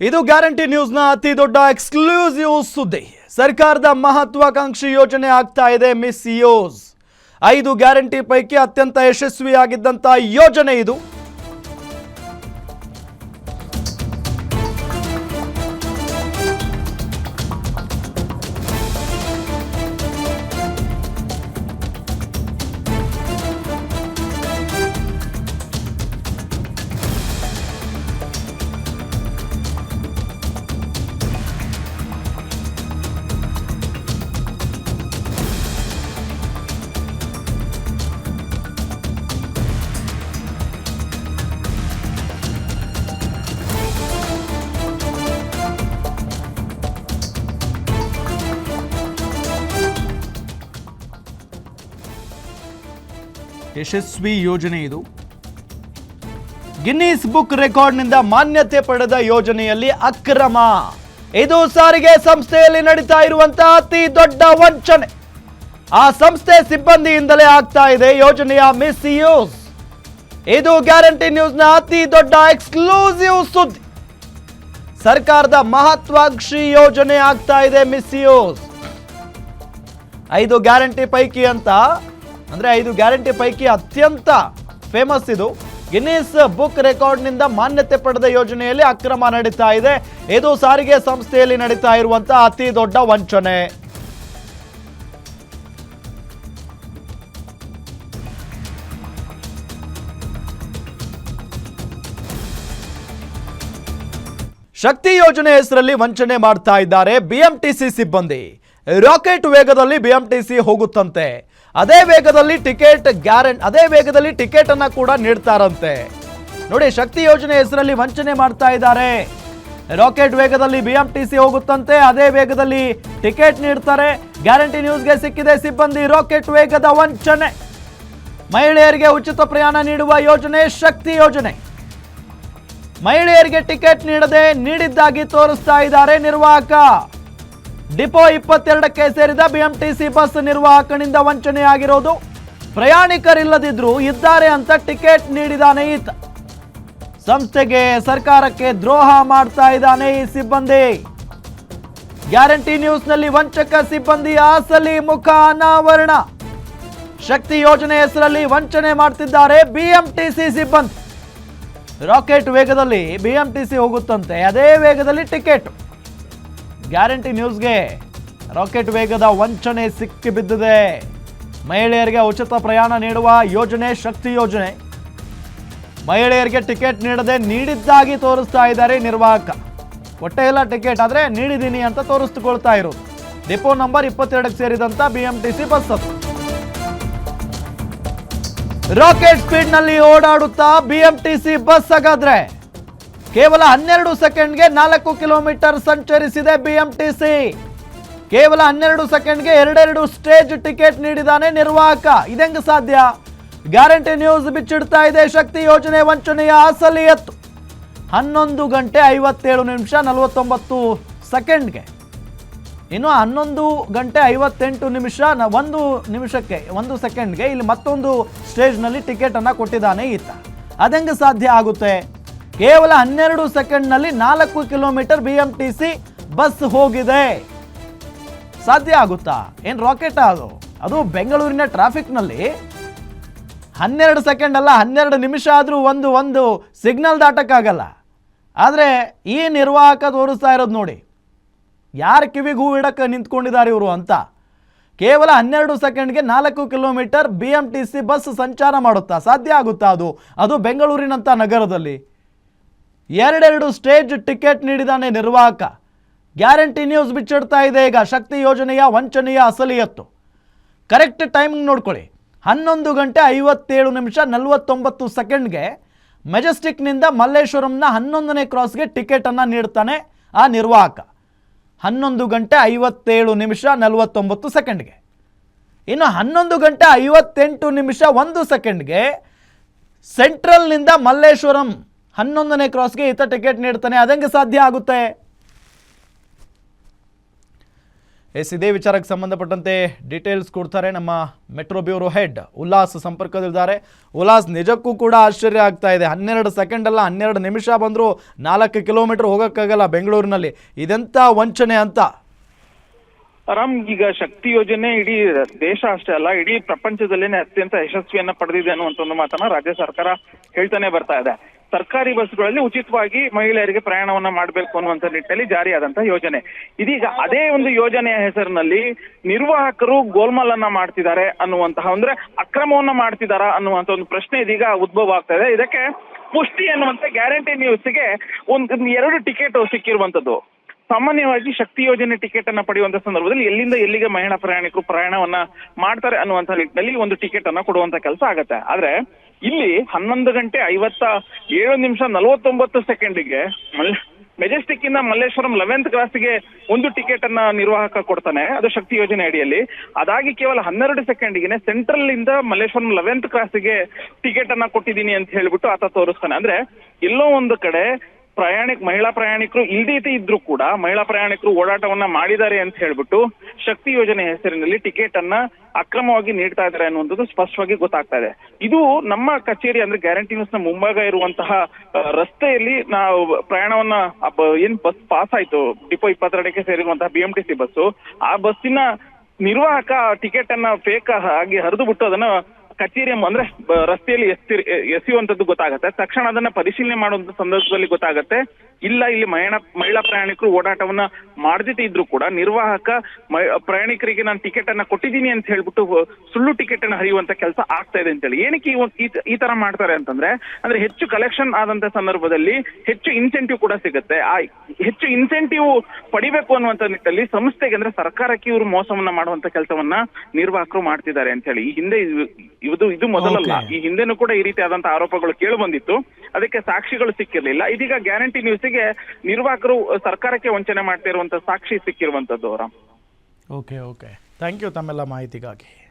ಇದು ಗ್ಯಾರಂಟಿ ನ್ಯೂಸ್ನ ಅತಿ ದೊಡ್ಡ ಎಕ್ಸ್ಕ್ಲೂಸಿವ್ ಸುದ್ದಿ. ಸರ್ಕಾರದ ಮಹತ್ವಾಕಾಂಕ್ಷಿ ಯೋಜನೆ ಆಗ್ತಾ ಇದೆ, ಮಿಸ್ ಯೋಸ್. ಐದು ಗ್ಯಾರಂಟಿ ಪೈಕಿ ಅತ್ಯಂತ ಯಶಸ್ವಿಯಾಗಿದ್ದಂಥ ಯೋಜನೆ ಇದು. ಯಶಸ್ವಿ ಯೋಜನೆ ಇದು. ಗಿನ್ನೀಸ್ ಬುಕ್ ರೆಕಾರ್ಡ್ನಿಂದ ಮಾನ್ಯತೆ ಪಡೆದ ಯೋಜನೆಯಲ್ಲಿ ಅಕ್ರಮ. ಇದು ಸಾರಿಗೆ ಸಂಸ್ಥೆಯಲ್ಲಿ ನಡೀತಾ ಇರುವಂತಹ ಅತಿ ದೊಡ್ಡ ವಂಚನೆ. ಆ ಸಂಸ್ಥೆ ಸಿಬ್ಬಂದಿಯಿಂದಲೇ ಆಗ್ತಾ ಇದೆ ಯೋಜನೆಯ ಮಿಸ್ ಯೂಸ್ ಇದು ಗ್ಯಾರಂಟಿ ನ್ಯೂಸ್ನ ಅತಿ ದೊಡ್ಡ ಎಕ್ಸ್ಕ್ಲೂಸಿವ್ ಸುದ್ದಿ. ಸರ್ಕಾರದ ಮಹತ್ವಾಕಾಂಕ್ಷಿ ಯೋಜನೆ ಆಗ್ತಾ ಇದೆ ಮಿಸ್ ಯೂಸ್ ಐದು ಗ್ಯಾರಂಟಿ ಪೈಕಿ ಅಂತ ಅಂದ್ರೆ ಐದು ಗ್ಯಾರಂಟಿ ಪೈಕಿ ಅತ್ಯಂತ ಫೇಮಸ್ ಇದು. ಗಿನ್ನಿಸ್ ಬುಕ್ ರೆಕಾರ್ಡ್ನಿಂದ ಮಾನ್ಯತೆ ಪಡೆದ ಯೋಜನೆಯಲ್ಲಿ ಅಕ್ರಮ ನಡೀತಾ ಇದೆ. ಇದು ಸಾರಿಗೆ ಸಂಸ್ಥೆಯಲ್ಲಿ ನಡೀತಾ ಇರುವಂತಹ ಅತಿ ದೊಡ್ಡ ವಂಚನೆ. ಶಕ್ತಿ ಯೋಜನೆ ಹೆಸರಲ್ಲಿ ವಂಚನೆ ಮಾಡ್ತಾ ಇದ್ದಾರೆ ಬಿಎಂಟಿಸಿ ಸಿಬ್ಬಂದಿ. ರಾಕೆಟ್ ವೇಗದಲ್ಲಿ ಬಿಎಂಟಿಸಿ ಹೋಗುತ್ತಂತೆ. ಅದೇ ವೇಗದಲ್ಲಿ ಟಿಕೆಟ್ ಗ್ಯಾರಂಟ್ ಅದೇ ವೇಗದಲ್ಲಿ ಟಿಕೆಟ್ ಅನ್ನ ಕೂಡ ನೀಡ್ತಾರಂತೆ. ನೋಡಿ, ಶಕ್ತಿ ಯೋಜನೆ ಹೆಸರಲ್ಲಿ ವಂಚನೆ ಮಾಡ್ತಾ ಇದ್ದಾರೆ. ರಾಕೆಟ್ ವೇಗದಲ್ಲಿ ಬಿಎಂಟಿಸಿ ಹೋಗುತ್ತಂತೆ. ಅದೇ ವೇಗದಲ್ಲಿ ಟಿಕೆಟ್ ನೀಡ್ತಾರೆ. ಗ್ಯಾರಂಟಿ ನ್ಯೂಸ್ಗೆ ಸಿಕ್ಕಿದೆ ಸಿಬ್ಬಂದಿ, ರಾಕೆಟ್ ವೇಗದ ವಂಚನೆ. ಮಹಿಳೆಯರಿಗೆ ಉಚಿತ ಪ್ರಯಾಣ ನೀಡುವ ಯೋಜನೆ, ಶಕ್ತಿ ಯೋಜನೆ. ಮಹಿಳೆಯರಿಗೆ ಟಿಕೆಟ್ ನೀಡದೆ ನೀಡಿದ್ದಾಗಿ ತೋರಿಸ್ತಾ ಇದ್ದಾರೆ ನಿರ್ವಾಹಕ. ಡಿಪೋ ಇಪ್ಪತ್ತೆರಡಕ್ಕೆ ಸೇರಿದ ಬಿಎಂಟಿಸಿ ಬಸ್ ನಿರ್ವಾಹಕನಿಂದ ವಂಚನೆ ಆಗಿರೋದು ಪ್ರಯಾಣಿಕರಿಲ್ಲದಿದ್ರು ಇದ್ದಾರೆ ಅಂತ ಟಿಕೆಟ್ ನೀಡಿದಾನೆ ಈತ ಸಂಸ್ಥೆಗೆ ಸರ್ಕಾರಕ್ಕೆ ದ್ರೋಹ ಮಾಡ್ತಾ ಇದ್ದಾನೆ ಈ ಸಿಬ್ಬಂದಿ. ಗ್ಯಾರಂಟಿ ನ್ಯೂಸ್ನಲ್ಲಿ ವಂಚಕ ಸಿಬ್ಬಂದಿ ಅಸಲಿ ಮುಖ ಅನಾವರಣ. ಶಕ್ತಿ ಯೋಜನೆ ಹೆಸರಲ್ಲಿ ವಂಚನೆ ಮಾಡ್ತಿದ್ದಾರೆ ಬಿಎಂಟಿಸಿ ಸಿಬ್ಬಂದಿ. ರಾಕೆಟ್ ವೇಗದಲ್ಲಿ ಬಿಎಂಟಿಸಿ ಹೋಗುತ್ತಂತೆ, ಅದೇ ವೇಗದಲ್ಲಿ ಟಿಕೆಟ್. ಗ್ಯಾರಂಟಿ ನ್ಯೂಸ್ಗೆ ರಾಕೆಟ್ ವೇಗದ ವಂಚನೆ ಸಿಕ್ಕಿ ಬಿದ್ದಿದೆ. ಮಹಿಳೆಯರಿಗೆ ಉಚಿತ ಪ್ರಯಾಣ ನೀಡುವ ಯೋಜನೆ, ಶಕ್ತಿ ಯೋಜನೆ. ಮಹಿಳೆಯರಿಗೆ ಟಿಕೆಟ್ ನೀಡದೆ ನೀಡಿದ್ದಾಗಿ ತೋರಿಸ್ತಾ ಇದ್ದಾರೆ ನಿರ್ವಾಹಕ. ಹೊಟ್ಟೆ ಇಲ್ಲ ಟಿಕೆಟ್ ಆದರೆ ನೀಡಿದ್ದೀನಿ ಅಂತ ತೋರಿಸ್ಕೊಳ್ತಾ ಇರೋದು. ಡಿಪೋ ನಂಬರ್ ಇಪ್ಪತ್ತೆರಡಕ್ಕೆ ಸೇರಿದಂತ ಸಿ ಬಸ್ ಅದು. Rocket B M T C bus ಹಾಗಾದ್ರೆ ಕೇವಲ ಹನ್ನೆರಡು ಸೆಕೆಂಡ್ಗೆ ನಾಲ್ಕು ಕಿಲೋಮೀಟರ್ ಸಂಚರಿಸಿದೆ ಬಿಎಂಟಿಸಿ ಕೇವಲ ಹನ್ನೆರಡು ಸೆಕೆಂಡ್ಗೆ ಎರಡೆರಡು ಸ್ಟೇಜ್ ಟಿಕೆಟ್ ನೀಡಿದಾನೆ ನಿರ್ವಾಹಕ. ಇದೆಂಗ ಸಾಧ್ಯ? ಗ್ಯಾರಂಟಿ ನ್ಯೂಸ್ ಬಿಚ್ಚಿಡ್ತಾ ಇದೆ ಶಕ್ತಿ ಯೋಜನೆ ವಂಚನೆಯ ಅಸಲಿ ಎತ್ತು ಹನ್ನೊಂದು ಗಂಟೆ ಐವತ್ತೇಳು ನಿಮಿಷ ನಲವತ್ತೊಂಬತ್ತು ಸೆಕೆಂಡ್ಗೆ. ಇನ್ನು ಹನ್ನೊಂದು ಗಂಟೆ ಐವತ್ತೆಂಟು ನಿಮಿಷ ಒಂದು ನಿಮಿಷಕ್ಕೆ, ಒಂದು ಸೆಕೆಂಡ್ಗೆ ಇಲ್ಲಿ ಮತ್ತೊಂದು ಸ್ಟೇಜ್ನಲ್ಲಿ ಟಿಕೆಟನ್ನು ಕೊಟ್ಟಿದ್ದಾನೆ ಈತ. ಅದೆಂಗೆ ಸಾಧ್ಯ ಆಗುತ್ತೆ? ಕೇವಲ ಹನ್ನೆರಡು ಸೆಕೆಂಡ್ನಲ್ಲಿ ನಾಲ್ಕು kilometre B M T C bus ಹೋಗಿದೆ. ಸಾಧ್ಯ ಆಗುತ್ತಾ? ಏನು ರಾಕೆಟ್ ಅದು? ಅದು ಬೆಂಗಳೂರಿನ ಟ್ರಾಫಿಕ್ನಲ್ಲಿ ಹನ್ನೆರಡು ಸೆಕೆಂಡ್ ಅಲ್ಲ ಹನ್ನೆರಡು ನಿಮಿಷ ಆದರೂ ಒಂದು ಒಂದು ಸಿಗ್ನಲ್ ದಾಟಕ್ಕಾಗಲ್ಲ. ಆದರೆ ಈ ನಿರ್ವಾಹಕ ತೋರಿಸ್ತಾ ಇರೋದು ನೋಡಿ. ಯಾರ ಕಿವಿಗೆ ಹೂ ಇಡಕ್ಕೆ ನಿಂತ್ಕೊಂಡಿದ್ದಾರೆ ಇವರು ಅಂತ. ಕೇವಲ ಹನ್ನೆರಡು ಸೆಕೆಂಡ್ಗೆ ನಾಲ್ಕು kilometre B M T C bus ಸಂಚಾರ ಮಾಡುತ್ತಾ? ಸಾಧ್ಯ ಆಗುತ್ತಾ ಅದು? ಅದು ಬೆಂಗಳೂರಿನಂಥ ನಗರದಲ್ಲಿ. ಎರಡೆರಡು ಸ್ಟೇಜ್ ಟಿಕೆಟ್ ನೀಡಿದಾನೆ ನಿರ್ವಾಹಕ. ಗ್ಯಾರಂಟಿ ನ್ಯೂಸ್ ಬಿಚ್ಚಿಡ್ತಾ ಇದೆ. ಈಗ ಶಕ್ತಿ ಯೋಜನೆಯ ವಂಚನೆಯ ಅಸಲಿಯತ್ತು. ಕರೆಕ್ಟ್ ಟೈಮಿಂಗ್ ನೋಡ್ಕೊಳ್ಳಿ. ಹನ್ನೊಂದು ಗಂಟೆ ಐವತ್ತೇಳು ನಿಮಿಷ ನಲವತ್ತೊಂಬತ್ತು ಸೆಕೆಂಡ್ಗೆ ಮೆಜೆಸ್ಟಿಕ್ನಿಂದ ಮಲ್ಲೇಶ್ವರಂನ ಹನ್ನೊಂದನೇ ಕ್ರಾಸ್ಗೆ ಟಿಕೆಟನ್ನು ನೀಡ್ತಾನೆ ಆ ನಿರ್ವಾಹಕ. ಹನ್ನೊಂದು ಗಂಟೆ ಐವತ್ತೇಳು ನಿಮಿಷ ನಲವತ್ತೊಂಬತ್ತು ಸೆಕೆಂಡ್ಗೆ. ಇನ್ನು ಹನ್ನೊಂದು ಗಂಟೆ ಐವತ್ತೆಂಟು ನಿಮಿಷ ಒಂದು ಸೆಕೆಂಡ್ಗೆ ಸೆಂಟ್ರಲ್ನಿಂದ ಮಲ್ಲೇಶ್ವರಂ ಹನ್ನೊಂದನೇ ಕ್ರಾಸ್ಗೆ ಈತ ಟಿಕೆಟ್ ನೀಡ್ತಾನೆ. ಅದಂಗೆ ಸಾಧ್ಯ ಆಗುತ್ತೆ. ಎಸ್, ಇದೇ ವಿಚಾರಕ್ಕೆ ಸಂಬಂಧಪಟ್ಟಂತೆ ಡೀಟೇಲ್ಸ್ ಕೊಡ್ತಾರೆ ನಮ್ಮ ಮೆಟ್ರೋ ಬ್ಯೂರೋ ಹೆಡ್ ಉಲ್ಲಾಸ್ ಸಂಪರ್ಕದಲ್ಲಿದ್ದಾರೆ. ಉಲ್ಲಾಸ್, ನಿಜಕ್ಕೂ ಕೂಡ ಆಶ್ಚರ್ಯ ಆಗ್ತಾ ಇದೆ. ಹನ್ನೆರಡು ಸೆಕೆಂಡ್ ಅಲ್ಲ, ಹನ್ನೆರಡು ನಿಮಿಷ ಬಂದರೂ ನಾಲ್ಕು ಕಿಲೋಮೀಟರ್ ಹೋಗೋಕ್ಕಾಗಲ್ಲ ಬೆಂಗಳೂರಿನಲ್ಲಿ. ಇದೆಂಥ ವಂಚನೆ ಅಂತ? ರಾಮ್, ಈಗ ಶಕ್ತಿ ಯೋಜನೆ ಇಡೀ ದೇಶ ಅಷ್ಟೇ ಅಲ್ಲ, ಇಡೀ ಪ್ರಪಂಚದಲ್ಲೇನೆ ಅತ್ಯಂತ ಯಶಸ್ವಿಯನ್ನ ಪಡೆದಿದೆ ಅನ್ನುವಂತ ಒಂದು ಮಾತನ್ನ ರಾಜ್ಯ ಸರ್ಕಾರ ಹೇಳ್ತಾನೆ ಬರ್ತಾ ಇದೆ. ಸರ್ಕಾರಿ ಬಸ್ಗಳಲ್ಲಿ ಉಚಿತವಾಗಿ ಮಹಿಳೆಯರಿಗೆ ಪ್ರಯಾಣವನ್ನ ಮಾಡಬೇಕು ಅನ್ನುವಂತ ನಿಟ್ಟಿನಲ್ಲಿ ಜಾರಿಯಾದಂತಹ ಯೋಜನೆ. ಇದೀಗ ಅದೇ ಒಂದು ಯೋಜನೆಯ ಹೆಸರಿನಲ್ಲಿ ನಿರ್ವಾಹಕರು ಗೋಲ್ಮಾಲ್ ಅನ್ನ ಮಾಡ್ತಿದ್ದಾರೆ ಅನ್ನುವಂತಹ ಅಂದ್ರೆ ಅಕ್ರಮವನ್ನ ಮಾಡ್ತಿದಾರಾ ಅನ್ನುವಂತ ಒಂದು ಪ್ರಶ್ನೆ ಇದೀಗ ಉದ್ಭವ ಆಗ್ತಾ ಇದೆ ಇದಕ್ಕೆ ಪುಷ್ಟಿ ಅನ್ನುವಂತ ಗ್ಯಾರಂಟಿ ನ್ಯೂಸ್ಗೆ ಒಂದು ಎರಡು ಟಿಕೆಟ್ ಸಿಕ್ಕಿರುವಂತದ್ದು. ಸಾಮಾನ್ಯವಾಗಿ ಶಕ್ತಿ ಯೋಜನೆ ಟಿಕೆಟ್ ಅನ್ನ ಪಡೆಯುವಂತ ಸಂದರ್ಭದಲ್ಲಿ ಎಲ್ಲಿಂದ ಎಲ್ಲಿಗೆ ಮಹಿಳಾ ಪ್ರಯಾಣಿಕರು ಪ್ರಯಾಣವನ್ನ ಮಾಡ್ತಾರೆ ಅನ್ನುವಂತ ನಿಟ್ಟಿನಲ್ಲಿ ಒಂದು ಟಿಕೆಟ್ ಅನ್ನ ಕೊಡುವಂತ ಕೆಲಸ ಆಗತ್ತೆ. ಆದ್ರೆ ಇಲ್ಲಿ ಹನ್ನೊಂದು ಗಂಟೆ ಐವತ್ತ ಏಳು ನಿಮಿಷ ನಲವತ್ತೊಂಬತ್ತು ಸೆಕೆಂಡಿಗೆ ಮೆಜೆಸ್ಟಿಕ್ ಇಂದ ಮಲ್ಲೇಶ್ವರಂ ಲೆವೆಂತ್ ಕ್ಲಾಸ್ಗೆ ಒಂದು ಟಿಕೆಟ್ ಅನ್ನ ನಿರ್ವಾಹಕ ಕೊಡ್ತಾನೆ, ಅದು ಶಕ್ತಿ ಯೋಜನೆ ಅಡಿಯಲ್ಲಿ. ಅದಾಗಿ ಕೇವಲ ಹನ್ನೆರಡು ಸೆಕೆಂಡ್ಗೆ ಸೆಂಟ್ರಲ್ ಇಂದ ಮಲ್ಲೇಶ್ವರಂ ಲೆವೆಂತ್ ಕ್ಲಾಸ್ಗೆ ಟಿಕೆಟ್ ಅನ್ನ ಕೊಟ್ಟಿದ್ದೀನಿ ಅಂತ ಹೇಳ್ಬಿಟ್ಟು ಆತ ತೋರಿಸ್ತಾನೆ. ಅಂದ್ರೆ ಎಲ್ಲೋ ಒಂದು ಕಡೆ ಪ್ರಯಾಣಿಕ, ಮಹಿಳಾ ಪ್ರಯಾಣಿಕರು ಇಲ್ದೀತಿ ಇದ್ರು ಕೂಡ ಮಹಿಳಾ ಪ್ರಯಾಣಿಕರು ಓಡಾಟವನ್ನ ಮಾಡಿದ್ದಾರೆ ಅಂತ ಹೇಳ್ಬಿಟ್ಟು ಶಕ್ತಿ ಯೋಜನೆ ಹೆಸರಿನಲ್ಲಿ ಟಿಕೆಟ್ ಅನ್ನ ಅಕ್ರಮವಾಗಿ ನೀಡ್ತಾ ಇದ್ದಾರೆ ಅನ್ನುವಂಥದ್ದು ಸ್ಪಷ್ಟವಾಗಿ ಗೊತ್ತಾಗ್ತಾ ಇದೆ. ಇದು ನಮ್ಮ ಕಚೇರಿ ಅಂದ್ರೆ ಗ್ಯಾರಂಟಿ ನ್ಯೂಸ್ನ ಮುಂಭಾಗ ಇರುವಂತಹ ರಸ್ತೆಯಲ್ಲಿ ನಾವು ಪ್ರಯಾಣವನ್ನ ಏನ್ ಬಸ್ ಪಾಸ್ ಆಯ್ತು, ಡಿಪೋ ಇಪ್ಪತ್ತೆರಡಕ್ಕೆ ಸೇರಿರುವಂತಹ B M T C bus, ಆ ಬಸ್ಸಿನ ನಿರ್ವಾಹಕ ಟಿಕೆಟ್ ಅನ್ನ ಫೇಕ್ ಆಗಿ ಹರಿದು ಬಿಟ್ಟು ಅದನ್ನ ಕಚೇರಿಯ ಅಂದ್ರೆ ರಸ್ತೆಯಲ್ಲಿ ಎಸ್ತಿ ಎಸೆಯುವಂತದ್ದು ಗೊತ್ತಾಗತ್ತೆ. ತಕ್ಷಣ ಅದನ್ನ ಪರಿಶೀಲನೆ ಮಾಡುವಂತ ಸಂದರ್ಭದಲ್ಲಿ ಗೊತ್ತಾಗತ್ತೆ. ಇಲ್ಲ, ಇಲ್ಲಿ ಮಹಿಳಾ ಮಹಿಳಾ ಪ್ರಯಾಣಿಕರು ಓಡಾಟವನ್ನ ಮಾಡದಿದ್ದೇ ಇದ್ರು ಕೂಡ ನಿರ್ವಾಹಕ ಪ್ರಯಾಣಿಕರಿಗೆ ನಾನು ಟಿಕೆಟ್ ಅನ್ನ ಕೊಟ್ಟಿದ್ದೀನಿ ಅಂತ ಹೇಳ್ಬಿಟ್ಟು ಸುಳ್ಳು ಟಿಕೆಟ್ ಅನ್ನ ಹರಿಯುವಂತ ಕೆಲಸ ಆಗ್ತಾ ಇದೆ ಅಂತೇಳಿ. ಏನಕ್ಕೆ ಈ ತರ ಮಾಡ್ತಾರೆ ಅಂತಂದ್ರೆ, ಅಂದ್ರೆ ಹೆಚ್ಚು ಕಲೆಕ್ಷನ್ ಆದಂತ ಸಂದರ್ಭದಲ್ಲಿ ಹೆಚ್ಚು ಇನ್ಸೆಂಟಿವ್ ಕೂಡ ಸಿಗುತ್ತೆ. ಆ, ಹೆಚ್ಚು ಇನ್ಸೆಂಟಿವ್ ಪಡಿಬೇಕು ಅನ್ನುವಂತ ನಿಟ್ಟಲ್ಲಿ ಸಂಸ್ಥೆಗೆ ಅಂದ್ರೆ ಸರ್ಕಾರಕ್ಕೆ ಇವರು ಮೋಸವನ್ನ ಮಾಡುವಂತ ಕೆಲಸವನ್ನ ನಿರ್ವಾಹಕರು ಮಾಡ್ತಿದ್ದಾರೆ ಅಂತ ಹೇಳಿ ಈ ಹಿಂದೆ ಇದು- ಇದು ಮೊದಲಲ್ಲ. ಈ ಹಿಂದೆನೂ ಕೂಡ ಈ ರೀತಿಯಾದಂತಹ ಆರೋಪಗಳು ಕೇಳಿ ಬಂದಿತ್ತು. ಅದಕ್ಕೆ ಸಾಕ್ಷಿಗಳು ಸಿಕ್ಕಿರ್ಲಿಲ್ಲ. ಇದೀಗ ಗ್ಯಾರಂಟಿ ನ್ಯೂಸ್ಗೆ ನಿರ್ವಾಹಕರು ಸರ್ಕಾರಕ್ಕೆ ವಂಚನೆ ಮಾಡ್ತಾ ಇರುವಂತಹ ಸಾಕ್ಷಿ ಸಿಕ್ಕಿರುವಂತದ್ದು ಅವರ. ಓಕೆ ಓಕೆ ಥ್ಯಾಂಕ್ ಯು ತಮ್ಮೆಲ್ಲ ಮಾಹಿತಿಗಾಗಿ.